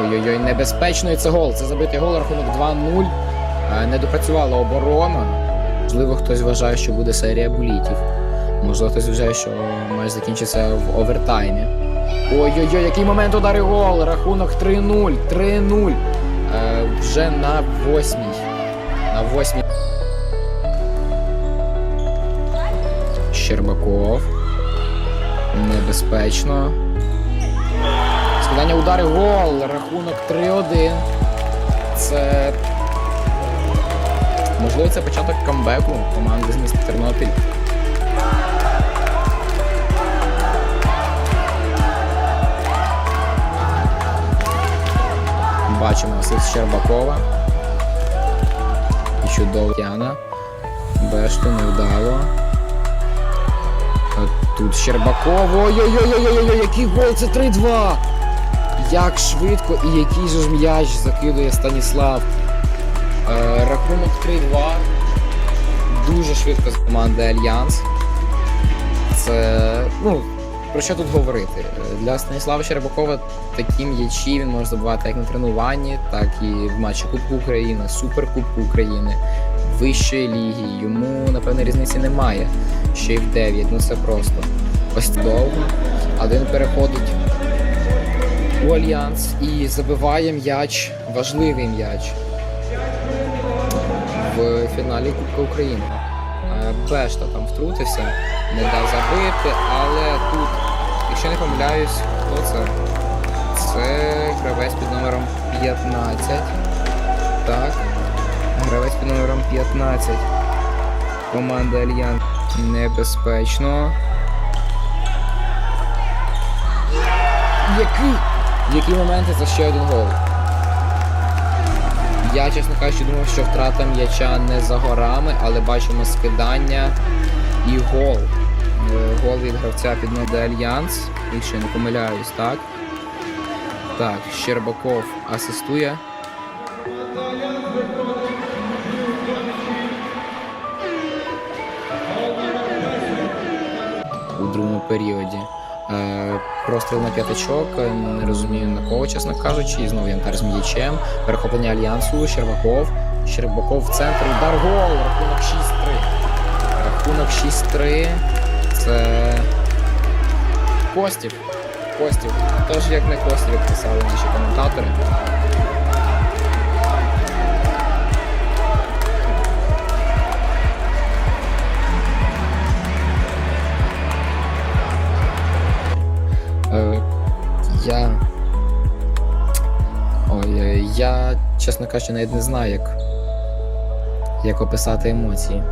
Ой-ой-ой, небезпечно і це гол. Це забитий гол, рахунок 2-0. Е, Не допрацювала оборона. Можливо, хтось вважає, що буде серія булітів. Можливо, хтось вважає, що має закінчитися в овертаймі. Ой-ой-ой, який момент удари гол! Рахунок 3-0. 3-0. Е, вже на восьмій. На восьмій. Щербаков. Небезпечно. Скидання удари гол. Рахунок 3-1. Це. Можливо, це початок камбеку команди з міста Тернопіль. Бачимо асист Щербакова. І чудово Яна. Бешту невдало. Тут Щербаков. Ой-ой-ой-ой-ой, який гол! Це 3-2! Як швидко і який же ж м'яч закидує Станіслав. Е, рахунок 3-2. Дуже швидко з команди Альянс. Це. Ну, про що тут говорити? Для Станіслава Щербакова такі м'ячі він може забивати як на тренуванні, так і в матчі Кубку України, Суперкубку України, вищої ліги. Йому, напевно, різниці немає. Ще й в 9, ну це просто. Ось довго. Один переходить у Альянс і забиває м'яч, важливий м'яч в фіналі Кубка України. Е, Бешта там втрутився, не дав забити, але тут, якщо не помиляюсь, хто це? Це гравець під номером 15. Так. Гравець під номером 15. Команда Альянс небезпечно. Який? Які моменти за ще один гол? Я, чесно кажучи, думав, що втрата м'яча не за горами, але бачимо скидання і гол. Е, Гол від гравця під номер Альянс, якщо я не помиляюсь, так? Так, Щербаков асистує. Другому періоді. Е, простріл на п'ятачок, е, не розумію на кого, чесно кажучи, і знову янтар з м'ячем. Перехоплення альянсу, Щербаков. Щербаков в центр, удар гол, рахунок 6-3. Рахунок 6-3. Це Костів. Костів. Тож як не Костів, як писали наші коментатори. Я. Ой, е, я, чесно кажучи, навіть не знаю, як, як описати емоції.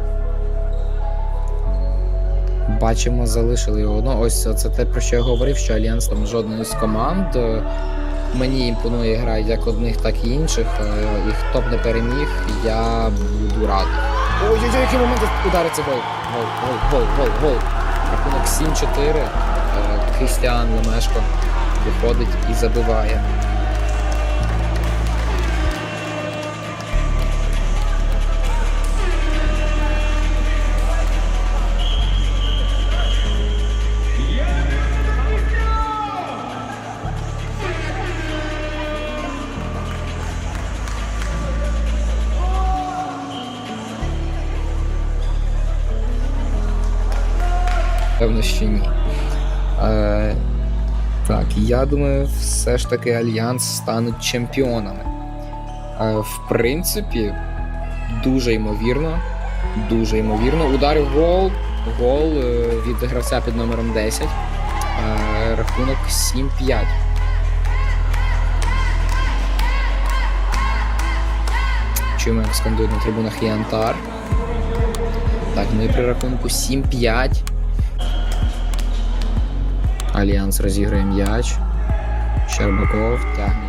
Бачимо, залишили його. Ну, ось це те, про що я говорив, що Альянс там жодної з команд. е, Мені імпонує гра як одних, так і інших. е, І хто б не переміг, я буду радий. Ой-ой-ой, який момент удариться гол. Гол, гол, гол, гол, гол. Рахунок 7-4. Е, Крістіан Лемешко виходить і забиває. Певно, що ні. Так, я думаю, все ж таки Альянс стануть чемпіонами. Е, в принципі, дуже ймовірно. Дуже ймовірно. Ударив гол. Гол е, від гравця під номером 10. Е, рахунок 7-5. Чуємо, як скандують на трибунах Янтар. Так, ну і при рахунку 7-5. Альянс розіграє м'яч. Щербаков тягне.